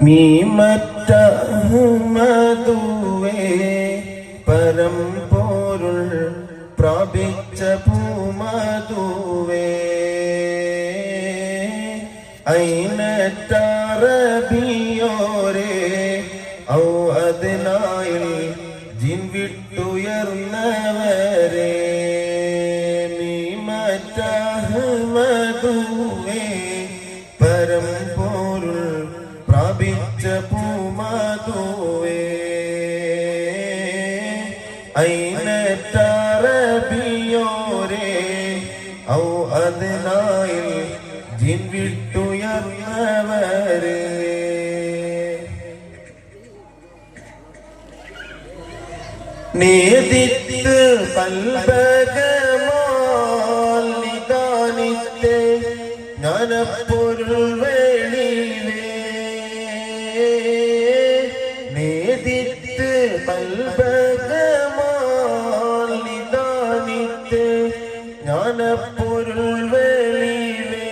മീമറ്റഹ്മദുവേ പരം പോരുൾ പ്രാപിച്ച പൂമതുവേ ഐനറ്ററബിയോരേ ഔ അതിനായിൽ പ്രാപിച്ച പൂമതുവേ. ഐനറ്ററബിയോരേ ഔ അതിനായിൽ ജിൻ വിട്ടുയർന്നവരേ. നേതിത്ത് പൽപകമാൽ നിദാനിത്തെ ജ്ഞാനപ്പൊരുൾ വേളിയിലേ. ജ്ഞാനപ്പൊരുൾ വേളിയിലേ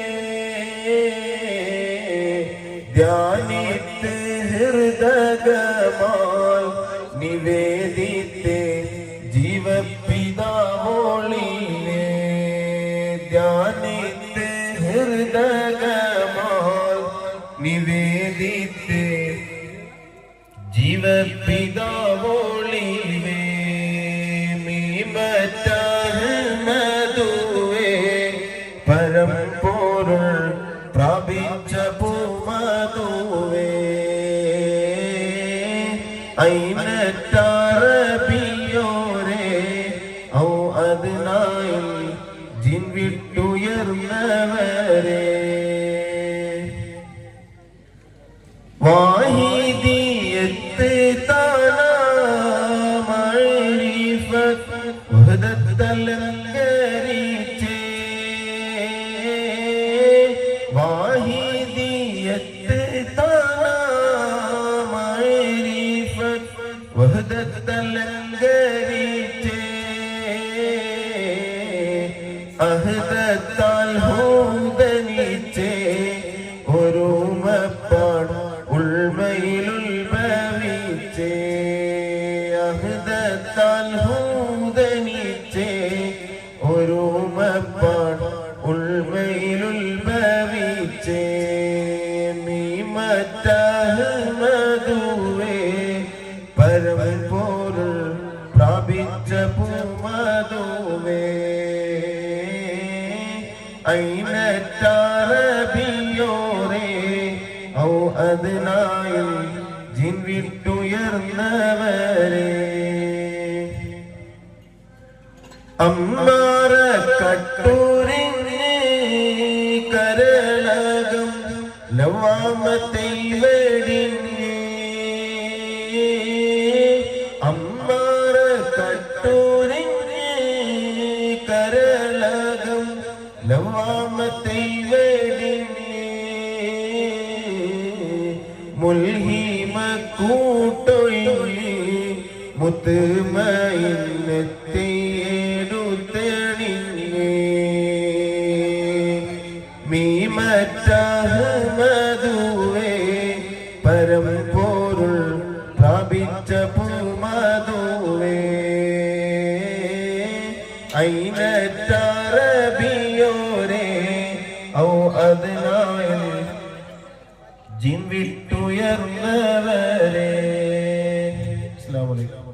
ധ്യാനിത്ത് ഹൃദകമാൽ നിവേദിത്തെ ജീവപിതാവോളിലെ ധ്യാനിത്ത് ഹൃദകമാൽ നിവേദിത്തെ ജീവപിതാവോളിലെ മീമറ്റഹ്മദുവേ ഐനറ്ററബിയോരേ ഔ അതിനായി ജിൻ വിട്ടുയർന്നവരേ. വാഹിദിയത്ത് മഅരിഫത്ത് വഹദത്തലങ്കരിച്ചേ അഹദത്താൽ ഹോദനിച്ചേ ഐനറ്റാറബിയോരേ ഔ അതിനായി ജിൻ വിട്ടുയർന്നവരേ അമ്മാറ കട്ടൂരിന് കരളകം ലവാമത്തെ വെടിഞ്ഞ് വെടിഞ്ഞ് മുൽഹിമ കൂട്ടൊഴി മുത്തുമയിന്നെത്തിയെടുത്തെണിഞ്ഞ് മീമറ്റഹ്മദുവേ പരം പോരുൾ പ്രാപിച്ച പൂമതുവേ ഐനറ്ററബിയോരേ ഔ അതിനായി ജിം വിട്ടുയർന്നവരെ. അസ്സലാമു അലൈക്കും.